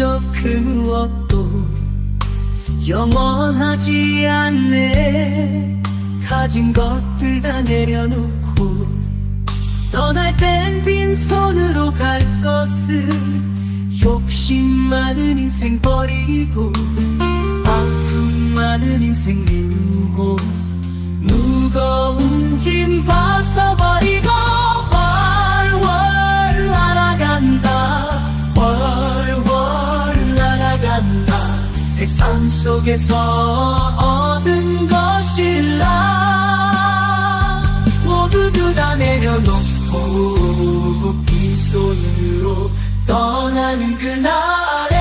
흔적 그 무엇도 영원하지 않네. 가진 것들 다 내려놓고 떠날 땐 빈손으로 갈 것을 욕심 많은 인생 버리고 아픔 많은 인생 미루고 무거운 짐 벗어버리고 세상 속에서 얻은 것일라. 모두 다 내려놓고 빈손으로 떠나는 그날에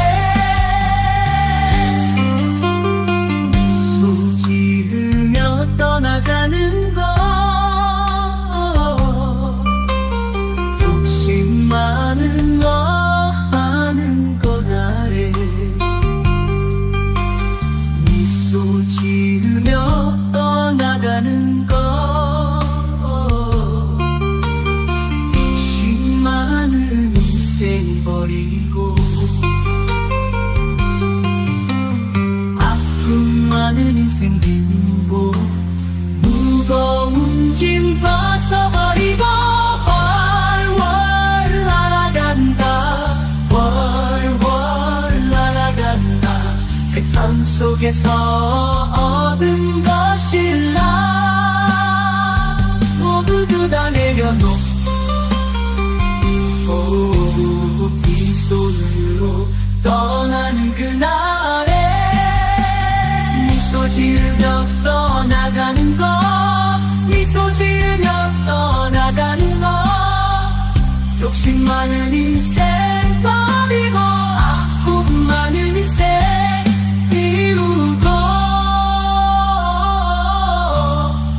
많은 인생 비우고 무거운 짐 벗어버리고 월월 날아간다. 월월 날아간다. 세상 속에서 얻은 것일라. 모두 다 내려놓고 빈손으로 떠나는 그날 욕심 많은 인생 버리고 아픔 많은 인생 비우고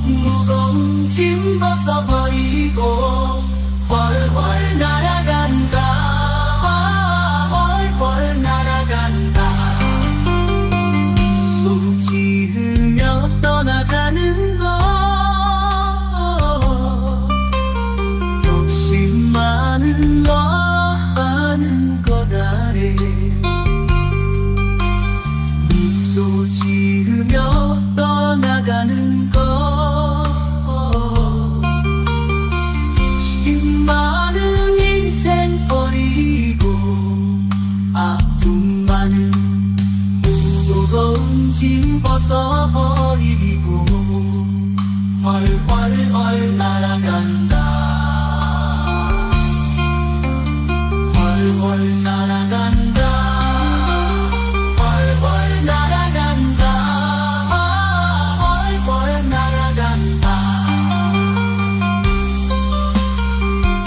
무거운 짐 벗어버리고 없어버리고 훨훨훨 날아간다. 훨훨 날아간다